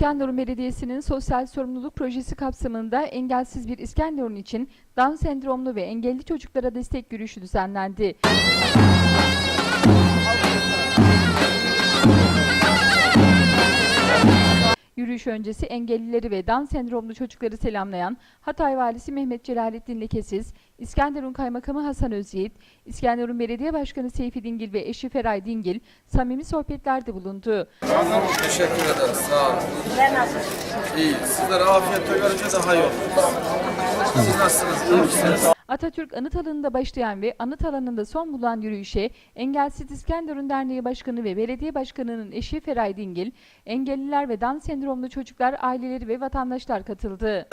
İskenderun Belediyesi'nin sosyal sorumluluk projesi kapsamında engelsiz bir İskenderun için Down sendromlu ve engelli çocuklara destek yürüyüşü düzenlendi. Yürüyüş öncesi engellileri ve Down sendromlu çocukları selamlayan Hatay Valisi Mehmet Celalettin Lekesiz, İskenderun Kaymakamı Hasan Özyiğit, İskenderun Belediye Başkanı Seyfi Dingil ve eşi Feray Dingil samimi sohbetlerde bulundu. Teşekkür ederiz. Sağ olun. İyi. Sizlere afiyet görünce daha iyi olur. Siz nasılsınız? İyi misiniz? Atatürk Anıt Alanı'nda başlayan ve Anıt Alanı'nda son bulan yürüyüşe Engelsiz İskenderun Derneği Başkanı ve Belediye Başkanı'nın eşi Feray Dingil, engelliler ve Down sendromlu çocuklar, aileleri ve vatandaşlar katıldı.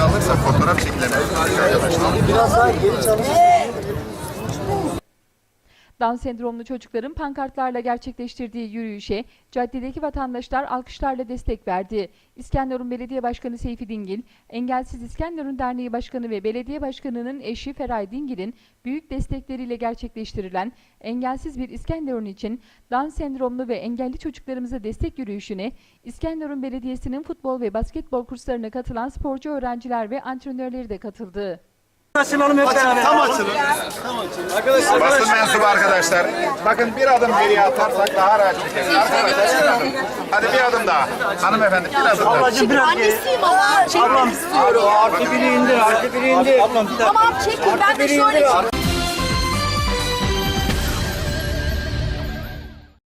Alırsa fotoğraf çekilemeyiz arkadaşlar. Down sendromlu çocukların pankartlarla gerçekleştirdiği yürüyüşe caddedeki vatandaşlar alkışlarla destek verdi. İskenderun Belediye Başkanı Seyfi Dingil, Engelsiz İskenderun Derneği Başkanı ve Belediye Başkanı'nın eşi Feray Dingil'in büyük destekleriyle gerçekleştirilen Engelsiz bir İskenderun için Down sendromlu ve engelli çocuklarımıza destek yürüyüşüne İskenderun Belediyesi'nin futbol ve basketbol kurslarına katılan sporcu öğrenciler ve antrenörleri de katıldı. Açılalım hep beraber. Tam açılın. Basın mensubu arkadaşlar. Bakın bir adım geriye atarsak daha rahat çekeriz. Arkadaşlar bir adım. Hadi bir adım daha. Hanımefendi bir adım daha. Ablacığım biraz geri. Annesiyim ama çekmek istiyorum. Artı biri indir, artı biri indir. Tamam çekin ben de şöyle çekeyim.